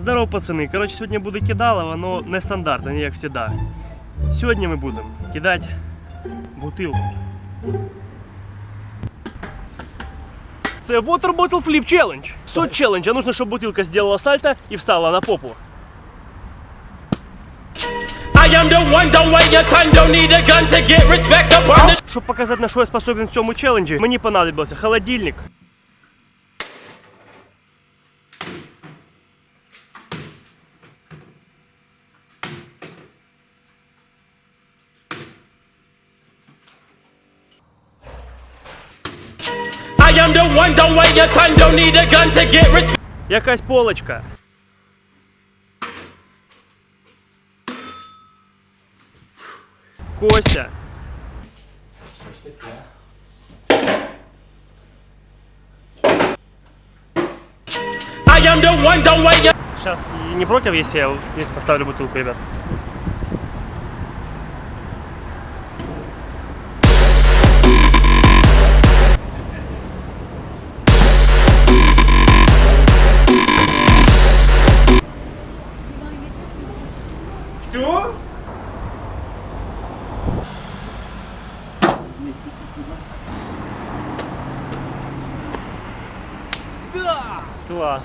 Здорово, пацани. Коротше, сьогодні буде кидало, воно нестандартне, не як завжди. Сьогодні ми будемо кидати бутилку. Це Water Bottle Flip Challenge. Суть челленджа. Нужно, щоб бутилка зробила сальто і встала на попу. I am the one, don't wait your time, don't need a gun to get respect upon the Щоб показати, на що я способен в цьому челенджі, мені понадобився холодильник. Am the one, don't wait your time, don't need a gun to get respect Якась полочка. Костя. I am the one, don't wait your Сейчас не против, если я здесь поставлю бутылку, ребят? Все? Класс.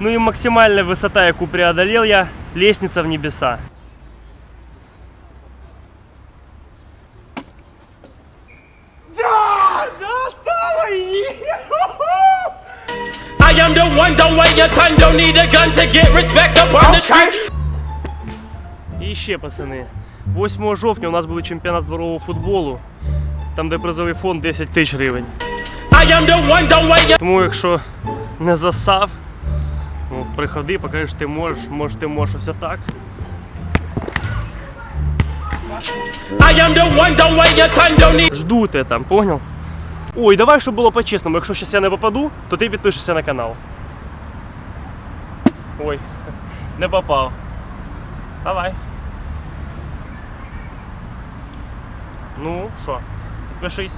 Ну и максимальная высота, яку преодолел я, лестница в небеса. Да, I am the one, don't wait your time, don't need a gun to get respect upon the street І ще, пацани, 8 жовтня у нас буде чемпіонат з дворового футболу, там де призовий фонд 10 тисяч гривень. Тому якщо не засав, ну, приходи, покажеш, ти можеш, може ти можеш ось так. I am the one, don't wait your time, don't need Жду тебе там, понял? Ой, давай, щоб було по-чесному. Якщо зараз я не попаду, то ти підпишешся на канал. Ой, не попав. Давай. Ну, що, підпишись.